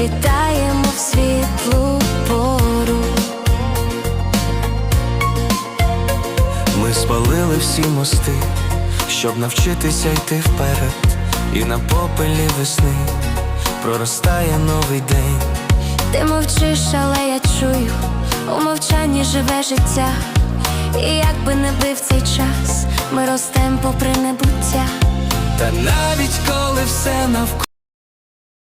Вітаємо в світлу пору. Ми спалили всі мости, щоб навчитися йти вперед, і на попелі весни проростає новий день. Ти мовчиш, але я чую, у мовчанні живе життя, і як би не бив цей час, ми ростем попри небуття. Та навіть коли все навколо.